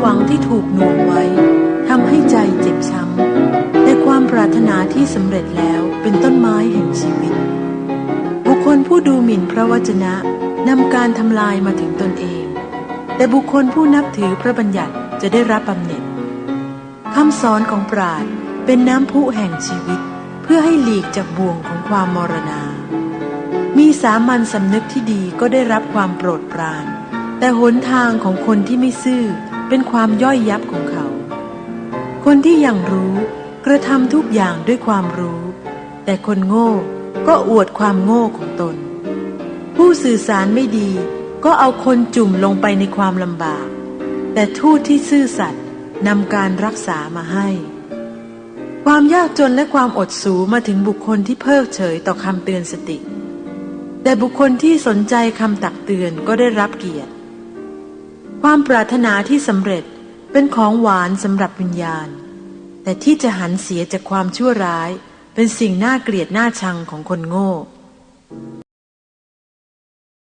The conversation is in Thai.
หวังที่ถูกหน่วงไว้ทำให้ใจเจ็บช้ำแต่ความปรารถนาที่สำเร็จแล้วเป็นต้นไม้แห่งชีวิต บุคคลผู้ดูหมิ่นพระวจนะนำการทำลายมาถึงตนเอง แต่บุคคลผู้นับถือพระบัญญัติจะได้รับบำเหน็จคำสอนของปราดเป็นน้ำพุแห่งชีวิต เพื่อให้หลีกจากบ่วงของความมรณา มีสามัญสำนึกที่ดีก็ได้รับความโปรดปราน แต่หนทางของคนที่ไม่ซื่อ เป็นความย่อยยับของเขา คนที่ยังรู้กระทำทุกอย่างด้วยความรู้ แต่คนโง่ก็อวดความโง่ของตน ผู้สื่อสารไม่ดีก็เอาคนจุ่มลงไปในความลำบาก แต่ทูตที่ซื่อสัตย์นำการรักษามาให้ ความยากจนและความอดสูมาถึงบุคคลที่เพิกเฉยต่อคำเตือนสติ แต่บุคคลที่สนใจคำตักเตือนก็ได้รับเกียรติ ความปรารถนาที่สำเร็จเป็นของหวานสำหรับวิญญาณ แต่ที่จะหันเสียจากความชั่วร้ายเป็นสิ่งน่าเกลียดน่าชังของคนโง่